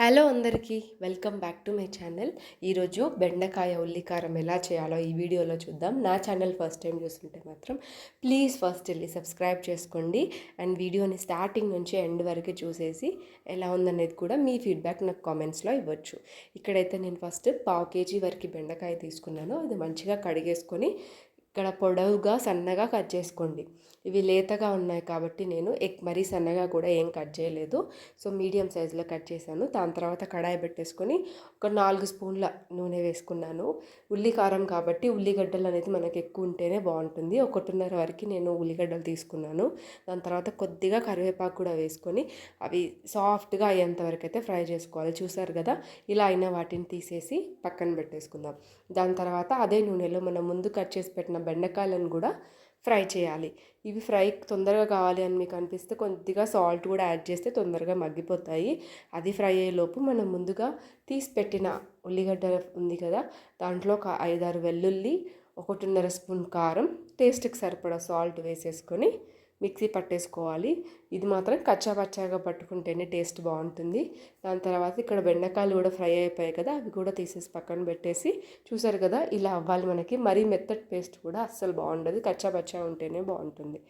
Hello అందరికీ welcome back to my channel. ఈరోజు బెండకాయ ఉల్లికారం ఎలా చేయాలో ఈ వీడియోలో చూద్దాం. నా ఛానల్ ఫస్ట్ టైం చూస్తుంటే మాత్రం ప్లీజ్ ఫస్ట్ వెళ్ళి సబ్స్క్రైబ్ చేసుకోండి. అండ్ వీడియోని స్టార్టింగ్ నుంచి ఎండ్ వరకు చూసేసి ఎలా ఉందనేది కూడా మీ ఫీడ్బ్యాక్ నాకు కామెంట్స్లో ఇవ్వచ్చు. ఇక్కడైతే నేను ఫస్ట్ పావు కేజీ వరకు బెండకాయ తీసుకున్నాను. అది మంచిగా కడిగేసుకొని ఇక్కడ పొడవుగా సన్నగా కట్ చేసుకోండి. ఇవి లేతగా ఉన్నాయి కాబట్టి నేను ఎక్ మరీ సన్నగా కూడా ఏం కట్ చేయలేదు. సో మీడియం సైజులో కట్ చేశాను. దాని తర్వాత కడాయి పెట్టేసుకొని ఒక నాలుగు స్పూన్ల నూనె వేసుకున్నాను. ఉల్లి కారం కాబట్టి ఉల్లిగడ్డలు అనేది మనకి ఎక్కువ ఉంటేనే బాగుంటుంది. ఒకటిన్నర వరకు నేను ఉల్లిగడ్డలు తీసుకున్నాను. దాని తర్వాత కొద్దిగా కరివేపాకు కూడా వేసుకొని అవి సాఫ్ట్గా అయ్యేంత వరకు అయితే ఫ్రై చేసుకోవాలి. చూసారు కదా? ఇలా అయిన వాటిని తీసేసి పక్కన పెట్టేసుకుందాం. దాని తర్వాత అదే నూనెలో మనం ముందు కట్ చేసి పెట్టిన బెండకాయలను కూడా ఫ్రై చేయాలి. ఇవి ఫ్రై తొందరగా కావాలి అని మీకు అనిపిస్తే కొద్దిగా సాల్ట్ కూడా యాడ్ చేస్తే తొందరగా మగ్గిపోతాయి. అది ఫ్రై అయ్యేలోపు మనం ముందుగా తీసి పెట్టిన ఉల్లిగడ్డ ఉంది కదా దాంట్లో ఒక ఐదారు వెల్లుల్లి ఒకటిన్నర స్పూన్ కారం టేస్ట్కి సరిపడా సాల్ట్ వేసేసుకొని మిక్సీ పట్టేసుకోవాలి. ఇది మాత్రం కచ్చాపచ్చాగా పట్టుకుంటేనే టేస్ట్ బాగుంటుంది. దాని తర్వాత ఇక్కడ బెండకాయలు కూడా ఫ్రై అయిపోయాయి కదా అవి కూడా తీసేసి పక్కన పెట్టేసి చూసారు కదా ఇలా అవ్వాలి మనకి. మరీ మెత్తటి పేస్ట్ కూడా అస్సలు బాగుండదు. కచ్చాపచ్చా ఉంటేనే బాగుంటుంది.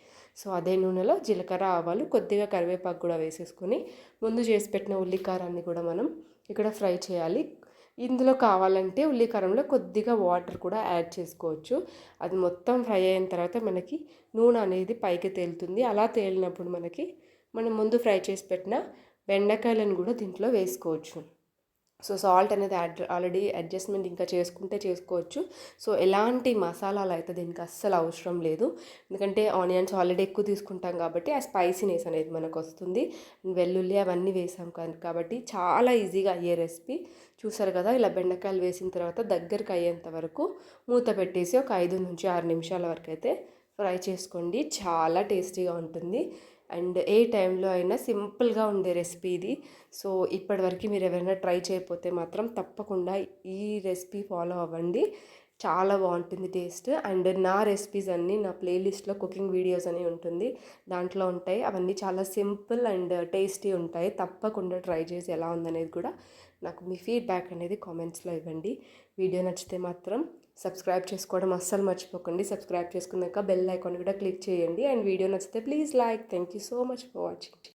సో అదే నూనెలో జీలకర్ర ఆవాలు కొద్దిగా కరివేపాకు కూడా వేసేసుకొని ముందు చేసి పెట్టిన ఉల్లికారాన్ని కూడా మనం ఇక్కడ ఫ్రై చేయాలి. ఇందులో కావాలంటే ఉల్లికారంలో కొద్దిగా వాటర్ కూడా యాడ్ చేసుకోవచ్చు. అది మొత్తం ఫ్రై అయిన తర్వాత మనకి నూనె అనేది పైకి తేలుతుంది. అలా తేలినప్పుడు మనకి మనం ముందు ఫ్రై చేసి పెట్టిన బెండకాయలను కూడా దీంట్లో వేసుకోవచ్చు. సో సాల్ట్ అనేది యాడ్ ఆల్రెడీ అడ్జస్ట్మెంట్ ఇంకా చేసుకుంటే చేసుకోవచ్చు. సో ఎలాంటి మసాలాలు అయితే దీనికి అస్సలు అవసరం లేదు. ఎందుకంటే ఆనియన్స్ ఆల్రెడీ ఎక్కువ తీసుకుంటాం కాబట్టి ఆ స్పైసీనెస్ అనేది మనకు వస్తుంది. వెల్లుల్లి అవన్నీ వేసాం కాబట్టి చాలా ఈజీగా అయ్యే రెసిపీ. చూసారు కదా ఇలా బెండకాయలు వేసిన తర్వాత దగ్గరికి అయ్యేంత వరకు మూత పెట్టేసి ఒక ఐదు నుంచి ఆరు నిమిషాల వరకు అయితే ఫ్రై చేసుకోండి. చాలా టేస్టీగా ఉంటుంది. అండ్ ఏ టైంలో అయినా సింపుల్గా ఉండే రెసిపీ ఇది. సో ఇప్పటివరకు మీరు ఎవరైనా ట్రై చేయకపోతే మాత్రం తప్పకుండా ఈ రెసిపీ ఫాలో అవ్వండి. చాలా బాగుంటుంది టేస్ట్. అండ్ నా రెసిపీస్ అన్నీ నా ప్లేలిస్ట్లో కుకింగ్ వీడియోస్ అని ఉంటుంది. దాంట్లో ఉంటాయి. అవన్నీ చాలా సింపుల్ అండ్ టేస్టీ ఉంటాయి. తప్పకుండా ట్రై చేసి ఎలా ఉందనేది కూడా నాకు మీ ఫీడ్బ్యాక్ అనేది కామెంట్స్లో ఇవ్వండి. వీడియో నచ్చితే మాత్రం సబ్స్క్రైబ్ చేసుకోవడం అస్సలు మర్చిపోకండి. సబ్స్క్రైబ్ చేసుకున్నాక బెల్ ఐకాన్ కూడా క్లిక్ చేయండి. అండ్ వీడియో నచ్చితే please like thank you so much for watching